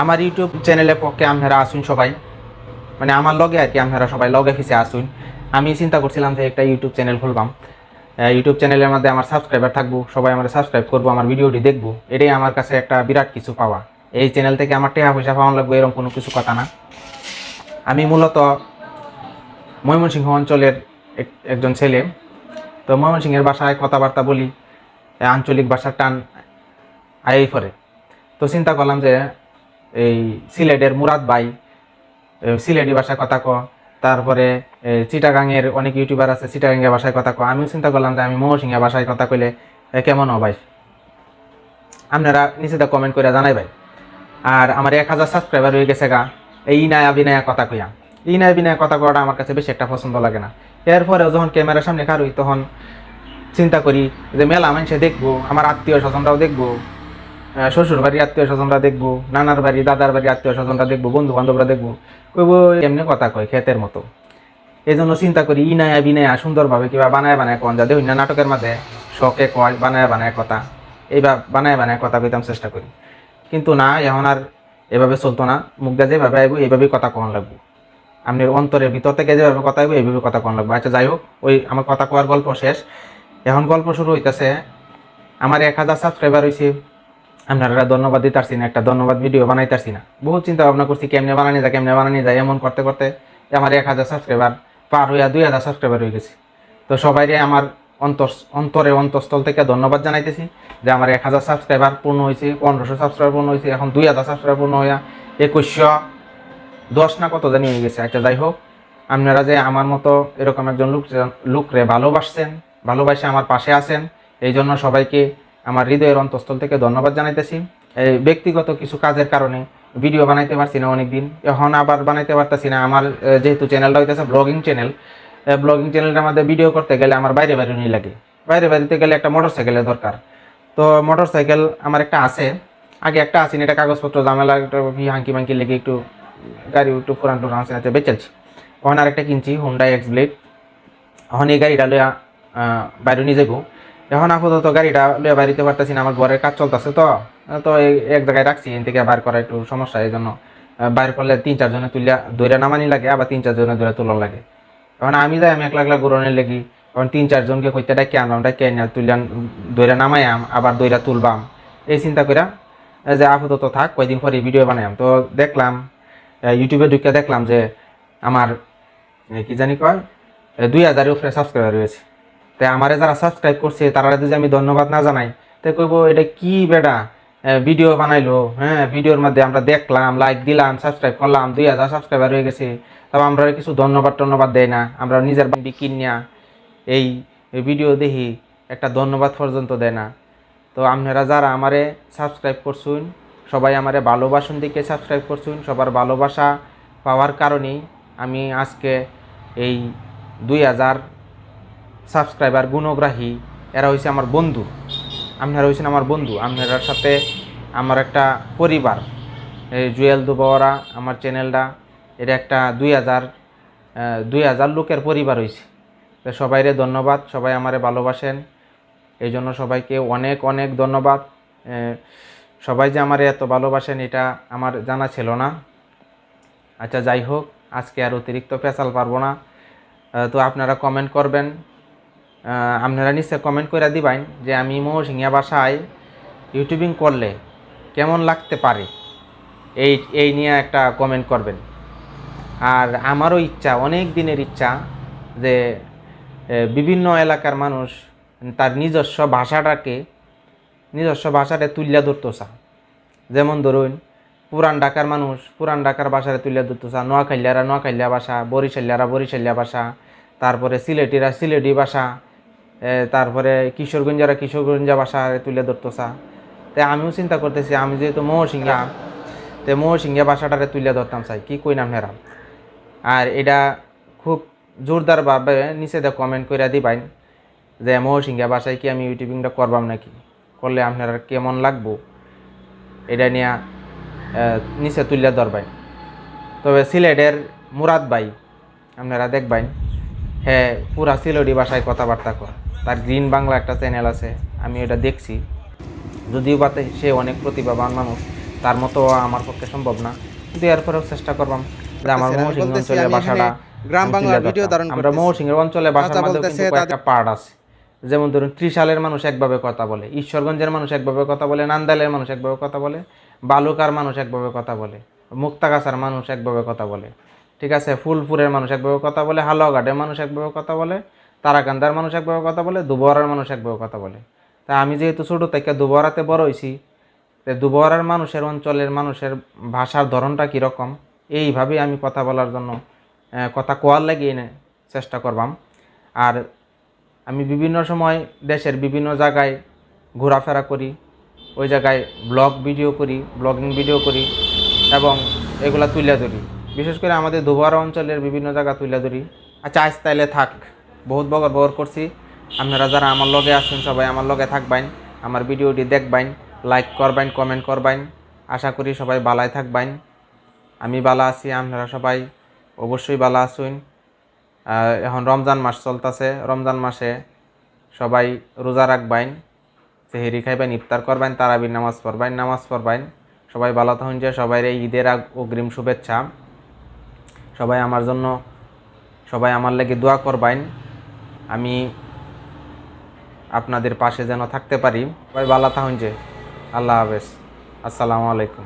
আমার ইউটিউব চ্যানেলের পক্ষে আপনারা আসুন সবাই। মানে আমার লগে আর কি আপনারা সবাই লগে ফিসে আসুন। আমি চিন্তা করছিলাম যে একটা ইউটিউব চ্যানেল খুলবাম। ইউটিউব চ্যানেলের মধ্যে আমার সাবস্ক্রাইবার থাকব, সবাই আমার সাবস্ক্রাইব করব, আমার ভিডিওটি দেখব। এটাই আমার কাছে একটা বিরাট কিছু পাওয়া। এই চ্যানেল থেকে আমার টাকা পয়সা পাওয়া লাগবে, এরকম কোনো কিছু কথা না। আমি মূলত ময়মনসিংহ অঞ্চলের এক- একজন ছেলে। তো ময়মনসিংহের ভাষায় কথাবার্তা বলি, আঞ্চলিক ভাষার টান আই পরে। তো চিন্তা করলাম যে এই সিলেটের মুরাদ ভাই সিলেটি ভাষায় কথা ক। তারপরে চিটাগাংয়ের অনেক ইউটিউবার আছে চিটাগাঙ্গের ভাষায় কথা ক। আমিও চিন্তা করলাম যে আমি ময়মনসিংহ ভাষায় কথা কইলে কেমন হবে ভাই? আপনারা নিচেতে কমেন্ট করে জানাই ভাই। আর আমার এক হাজার সাবস্ক্রাইবার হয়ে গেছে গা, এই নায়া বিনায়া কথা কইয়া। ইনায়া বিনায়া কথা করাটা আমার কাছে বেশি একটা পছন্দ লাগে না। এরপরে যখন ক্যামেরার সামনে কারুই তখন চিন্তা করি যে মেলা মানুষে দেখব, আমার আত্মীয় স্বজনরাও দেখব। শ্বশুর বাড়ির আত্মীয় স্বজনরা দেখব, নানার বাড়ি, দাদার বাড়ির আত্মীয় স্বজনরা দেখব বন্ধু বান্ধবরা দেখব। কইব, এমনি কথা কয়, ক্ষেতের মতো। এই জন্য চিন্তা করি, ই ইনায়া বিনায়া সুন্দরভাবে কিবা বানায় বানায় কন যা দেখুন না, নাটকের মাঝে শখে কয়, বানায় বানায় কথা। এইবার বানায় বানায় কথা কইতাম চেষ্টা করি। কিন্তু না, এখন আর এভাবে চলতো না। মুখটা যেভাবে আইব, এইভাবেই কথা কন লাগবো। আপনার অন্তরের ভিতর থেকে যেভাবে কথা আইব, এইভাবে কথা কন লাগবো। আচ্ছা যাই হোক, ওই আমার কথা কওয়ার গল্প শেষ। এখন গল্প শুরু হইতেছে, আমার এক হাজার সাবস্ক্রাইবার হয়েছে আপনারা ধন্যবাদ দিতে না, একটা ধন্যবাদ ভিডিও বানাইতে পারছি না। বহুত চিন্তা ভাবনা করছি, কেমনে বানানি যায়, কেমনে বানানি যায়, এমন করতে করতে আমার এক হাজার সাবস্ক্রাইবার পার হইয়া দুই হাজার সাবস্ক্রাইবার হয়ে গেছে। তো সবাইরে আমার অন্তর অন্তরে অন্তঃস্থল থেকে ধন্যবাদ জানাইতেছি যে আমার এক হাজার সাবস্ক্রাইবার পূর্ণ হয়েছে পনেরোশো সাবস্ক্রাইবার পূর্ণ হয়েছে এখন দুই হাজার সাবস্ক্রাইবার পূর্ণ হইয়া একুশশো দশ না কত জানি হয়ে গেছে। আচ্ছা যাই হোক, আপনারা যে আমার মতো এরকম একজন লোক লোকরে ভালোবাসছেন, ভালোবাসে আমার পাশে আছেন এই জন্য সবাইকে আমার হৃদয়ের অন্তঃস্থল থেকে ধন্যবাদ জানাইতেছি। এই ব্যক্তিগত কিছু কাজের কারণে ভিডিও বানাইতে পারছি না অনেকদিন। এখন আবার বানাইতে পারতেছি না। আমার যেহেতু চ্যানেলটা হইতেছে ব্লগিং চ্যানেল ব্লগিং চ্যানেলটার মধ্যে ভিডিও করতে গেলে আমার বাইরে নিয়ে লাগে। বাইরে বাইরেতে গেলে একটা মোটর সাইকেলের দরকার। তো মোটর সাইকেল আমার একটা আছে। আগে একটা আছে, এটা কাগজপত্র জামেলা হাঙ্কি মাঙ্কি লেগে একটু গাড়ি একটু পুরান টুরান আছে আছে বেচেলছি। ওখানে আরেকটা কিনছি হুন্ডাই এক্স ব্লেড এখন এই গাড়িটা লইয়া বাইরে নিয়ে যাব এখন আপাতত গাড়িটা লইয়া বাড়িতে পারতেছি না, আমার ঘরের কাজ চলতেছে তো। তো এক জায়গায় রাখছি এখান থেকে বার করা একটু সমস্যা এই জন্য বাইর করলে তিন চারজনে তুলিয়া দইরা নামানি লাগে, আবার তিন চারজনে দইরা তুলন লাগে। এখন আমি যাই, আমি একলা একলা গুরনের লাগি এখন তিন চারজনকে কইতে ডাকি আনলাম ডাকি আনিয়া তুলিয়া দইরা নামাইয়াম, আবার দইরা তুলবাম। এই চিন্তা কইরা যে আপাতত থাক, কয়দিন পরে ভিডিও বানাইম তো দেখলাম ইউটিউবে ঢুকে দেখলাম যে, আমার কি জানি কয় দুই হাজারের উপরে সাবস্ক্রাইবার রয়েছে। তাই আমারে যারা সাবস্ক্রাইব করছে তারা যদি আমি ধন্যবাদ না জানাই তাই কইব, এটা কি বেটা ভিডিও বানাইলো। হ্যাঁ ভিডিওর মধ্যে আমরা দেখলাম লাইক দিলাম সাবস্ক্রাইব করলাম, দুই হাজার সাবস্ক্রাইবার হয়ে গেছে। তবে আমরা কিছু ধন্যবাদ টন্যবাদ দেয় না। আমরা নিজের বান্ডি কিনিয়া এই ভিডিও দেখি, একটা ধন্যবাদ পর্যন্ত দেয় না। তো আপনারা যারা আমারে সাবস্ক্রাইব করছুন, সবাই আমারে ভালোবাসুন দিকে সাবস্ক্রাইব করছুন। সবার ভালোবাসা পাওয়ার কারণেই আমি আজকে এই দুই হাজার সাবস্ক্রাইবার, গুণগ্রাহী, এরা হয়েছে আমার বন্ধু। আপনারা হয়েছেন আমার বন্ধু। আপনার সাথে আমার একটা পরিবার। এই জুয়েল দুবাওয়ারা, আমার চ্যানেলটা, এটা একটা দুই হাজার দুই হাজার লোকের পরিবার হয়েছে তো সবাইরে ধন্যবাদ। সবাই আমারে ভালোবাসেন। এই জন্য সবাইকে অনেক অনেক ধন্যবাদ। সবাই যে আমারে এত ভালোবাসেন, এটা আমার জানা ছিল না। আচ্ছা যাই হোক, আজকে আর অতিরিক্ত পেঁচাল পারব না। তো আপনারা কমেন্ট করবেন। আপনারা নিশ্চয় কমেন্ট করে দিবেন যে আমি মৌসিংহা বাসায় ইউটিউবিং করলে কেমন লাগতে পারে? এই এই নিয়ে একটা কমেন্ট করবেন। আর আমারও ইচ্ছা, অনেক দিনের ইচ্ছা যে বিভিন্ন এলাকার মানুষ তার নিজস্ব ভাষাটাকে, নিজস্ব ভাষাটা তুলিয়া ধরতো চা যেমন ধরুন, পুরান ঢাকার মানুষ পুরান ঢাকার ভাষাটা তুলিয়া ধরতো চা নোয়াখাইলিয়ারা নোয়াখাইলিয়া ভাষা বরিশালিয়ারা বরিশালিয়া ভাষা, তারপরে সিলেটিরা সিলেটি ভাষা তারপরে কিশোরগঞ্জারা কিশোরগঞ্জা ভাষা তুলে ধরতো চা তাই আমিও চিন্তা করতেছি, আমি যেহেতু মহসিংহা তো মহসিংহা ভাষাটারে তুলে ধরতাম চাই, কি কই নাম হেরাম আর এটা খুব জোরদারভাবে নিচে দিয়ে কমেন্ট করে দিবাই যে মহসিংহা ভাষায় কি আমি ইউটিউবিংটা করবাম নাকি? করলে আপনার কেমন লাগবো? এটা নিয়ে নিচে তুলে ধরবাই। তবে সিলেটের মুরাদ ভাই, আপনারা দেখবেন হ্যাঁ পুরা সিলেটি ভাষায় কথাবার্তা কর তার গ্রিন বাংলা একটা চ্যানেল আছে আমি এটা দেখছি। যদিও বা সে অনেক প্রতিভাবান মানুষ তার মতো আমার পক্ষে সম্ভব না। কিন্তু এরপরেও চেষ্টা করবাম যে আমার আমি মৌসিং অঞ্চলের বাসাটা গ্রাম বাংলার ভিডিও ধারণ আমরা বাসার কথা মধ্যে কিন্তু কয়েকটা পার্ট আছে। যেমন ধরুন ত্রিশালের মানুষ একভাবে কথা বলে ঈশ্বরগঞ্জের মানুষ একভাবে কথা বলে নান্দালের মানুষ একভাবে কথা বলে বালুকার মানুষ একভাবে কথা বলে মুক্তাগাছার মানুষ একভাবে কথা বলে ঠিক আছে? ফুলপুরের মানুষ একভাবে কথা বলে হালুয়াঘাটের মানুষ একভাবে কথা বলে তারাকান্দার মানুষ একভাবে কথা বলে দুবরার মানুষ একভাবে কথা বলে। তা আমি যেহেতু ছোটো থেকে দুবরাতে বড় হয়েছি দুবরার মানুষের, অঞ্চলের মানুষের ভাষার ধরনটা কীরকম এইভাবেই আমি কথা বলার জন্য কথা কোয়ার লাগিয়ে চেষ্টা করবাম। আর আমি বিভিন্ন সময় দেশের বিভিন্ন জায়গায় ঘোরাফেরা করি, ওই জায়গায় ব্লগ ভিডিও করি, ব্লগিং ভিডিও করি এবং এগুলা তুলে ধরি। বিশেষ করে আমাদের দুবারা অঞ্চলের বিভিন্ন জায়গা তুলে ধরি। আচ্ছা আজ তাইলে থাক। বহুত বগর বগর করছি। আপনারা যারা আমার লগে আছেন সবাই আমার লগে থাকবেন আমার ভিডিওটি দেখবেন লাইক করবেন কমেন্ট করবেন। আশা করি সবাই বালায় থাকবেন। আমি বালা আছি আপনারা সবাই অবশ্যই বালা আহ, এখন রমজান মাস চলতেছে। রমজান মাসে সবাই রোজা রাখবেন সেহেরি খাইবেন ইফতার করবেন তারাবির নামাজ পড়বেন নামাজ পড়বেন। সবাই ভালো থাকুন যে সবাই এই ঈদের আগ অগ্রিম শুভেচ্ছা। সবাই আমার জন্য সবাই আমার লেগে দোয়া করবেন। আমি আপনাদের পাশে যেন থাকতে পারি। ভাই ভালো থাকুন যে আল্লাহ হাফেজ। আসসালামু আলাইকুম।